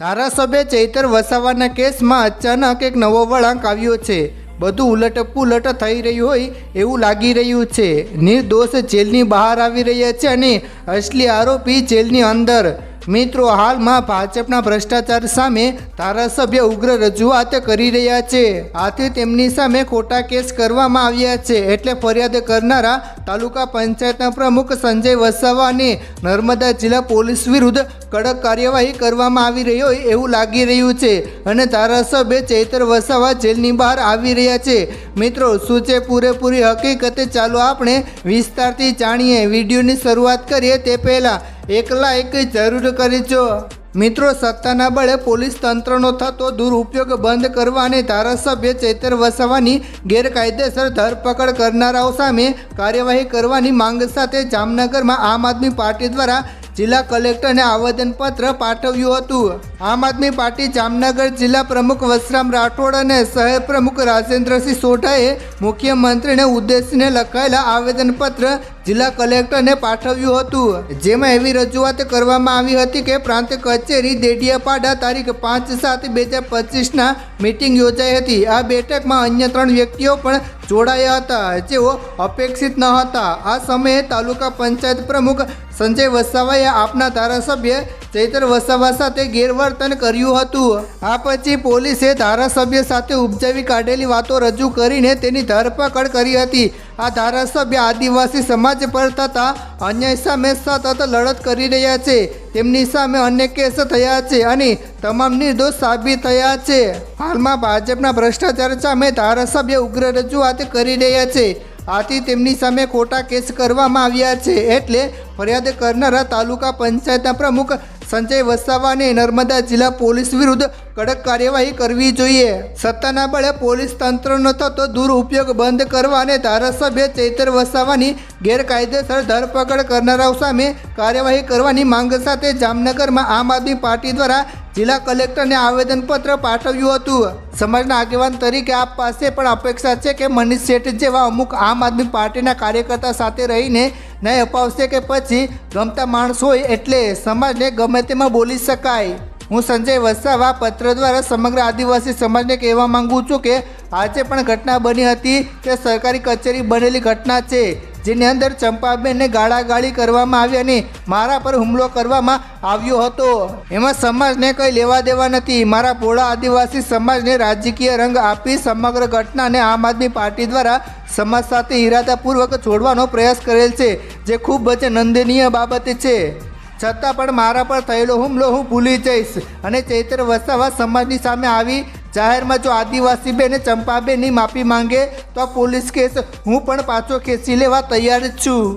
ધારાસભ્ય ચૈતર વસાવાના કેસમાં અચાનક એક નવો વળાંક આવ્યો છે. બધું ઉલટપુલટ થઈ રહ્યું હોય એવું લાગી રહ્યું છે. નિર્દોષ જેલની બહાર આવી રહ્યા છે અને અસલી આરોપી જેલની અંદર. મિત્રો, હાલમાં ભાજપના ભ્રષ્ટાચાર સામે ધારાસભ્ય ઉગ્ર રજૂઆત કરી રહ્યા છે. આથી તેમની સામે ખોટા કેસ કરવામાં આવ્યા છે. એટલે ફરિયાદ કરનારા તાલુકા પંચાયતના પ્રમુખ સંજય વસાવાને નર્મદા જિલ્લા પોલીસ વિરુદ્ધ કડક કાર્યવાહી કરવામાં આવી રહી હોય એવું લાગી રહ્યું છે અને ધારાસભ્ય ચૈતર વસાવા જેલની બહાર આવી રહ્યા છે. મિત્રો, શું છે પૂરેપૂરી હકીકતે? ચાલો આપણે વિસ્તારથી જાણીએ. વિડીયોની શરૂઆત કરીએ તે પહેલાં એક જરૂર કરી છો મિત્રો, સત્તાના બળે પોલીસ તંત્રનો થતો દુરુપયોગ બંધ કરવા અને ધારાસભ્ય ચૈતર વસાવાની ગેરકાયદેસર ધરપકડ કરનારાઓ સામે કાર્યવાહી કરવાની માંગ સાથે જામનગરમાં આમ આદમી પાર્ટી દ્વારા જિલ્લા કલેક્ટરને આવેદનપત્ર પાઠવ્યું હતું. આમ આદમી પાર્ટી જામનગર જિલ્લા પ્રમુખ વસરામ રાઠોડ અને શહેર પ્રમુખ રાજેન્દ્રસિંહ સોઢાએ મુખ્યમંત્રીને ઉદ્દેશીને લખાયેલા આવેદનપત્ર જિલ્લા કલેક્ટરને પાઠવ્યું હતું. જેમાં એવી રજૂઆત કરવામાં આવી હતી કે પ્રાંત કચેરી દેડિયાપાડા તારીખ પાંચ સાત બે હજાર પચીસના મિટિંગ યોજાઈ હતી. આ બેઠકમાં અન્ય ત્રણ વ્યક્તિઓ પણ જોડાયા હતા. જેઓ અપેક્ષિત ન હતા. આ સમયે તાલુકા પંચાયત પ્રમુખ સંજય વસાવાએ આપના ધારાસભ્ય ચૈતર વસાવા સાથે ગેરવર્તન કર્યું હતું. આ પછી પોલીસે ધારાસભ્ય સાથે ઉપજાવી કાઢેલી વાતો રજૂ કરીને તેની ધરપકડ કરી હતી. આ ધારાસભ્ય આદિવાસી સમાજ પર થતા અન્યાય સામે સતત લડત કરી રહ્યા છે. તેમની સામે અનેક કેસ થયા છે અને તમામ નિર્દોષ સાબિત થયા છે. હાલમાં ભાજપના ભ્રષ્ટાચાર સામે ધારાસભ્ય ઉગ્ર રજૂઆત કરી રહ્યા છે. આથી તેમની સામે ખોટા કેસ કરવામાં આવ્યા છે. એટલે ફરિયાદ કરનારા તાલુકા પંચાયતના પ્રમુખ સંજય વસાવાને નર્મદા જિલ્લા પોલીસ વિરુદ્ધ કડક કાર્યવાહી કરવી જોઈએ. સત્તાના બળે પોલીસ તંત્રનો થતો દુરુપયોગ બંધ કરવા અને ધારાસભ્ય ચૈતર વસાવાની ગેરકાયદેસર ધરપકડ કરનારાઓ સામે કાર્યવાહી કરવાની માંગ સાથે જામનગરમાં આમ આદમી પાર્ટી દ્વારા જિલ્લા કલેક્ટરને આવેદનપત્ર પાઠવ્યું હતું. સમાજના આગેવાન તરીકે આપ પાસે પણ અપેક્ષા છે કે મનીષ શેઠ જેવા અમુક આમ આદમી પાર્ટીના કાર્યકર્તા સાથે રહીને ન્યાય અપાવશે કે પછી ગમતા માણસ હોય એટલે સમાજને ગમે તેમાં બોલી શકાય. હું સંજય વસાવા પત્ર દ્વારા સમગ્ર આદિવાસી સમાજને કહેવા માંગુ છું કે આજે પણ ઘટના બની હતી તે સરકારી કચેરી બનેલી ઘટના છે. જેની અંદર ચંપાબેનને ગાળાગાળી કરવામાં આવી અને મારા પર હુમલો કરવામાં આવ્યો હતો. એમાં સમાજને કંઈ લેવા દેવા નથી. મારા પોળા આદિવાસી સમાજને રાજકીય રંગ આપી સમગ્ર ઘટનાને આમ આદમી પાર્ટી દ્વારા સમાજ સાથે ઇરાદાપૂર્વક છોડવાનો પ્રયાસ કરેલ છે, જે ખૂબ જ નંદનીય બાબત છે. છતાં પણ મારા પર થયેલો હુમલો હું ભૂલી જઈશ અને ચૈત્ર વસાવા સમાજની સામે આવી જાહેરમાં જો આદિવાસી બેન ચંપાબેનની માફી માંગે તો પોલીસ કેસ હું પણ પાછો ખેંચી લેવા તૈયાર છું.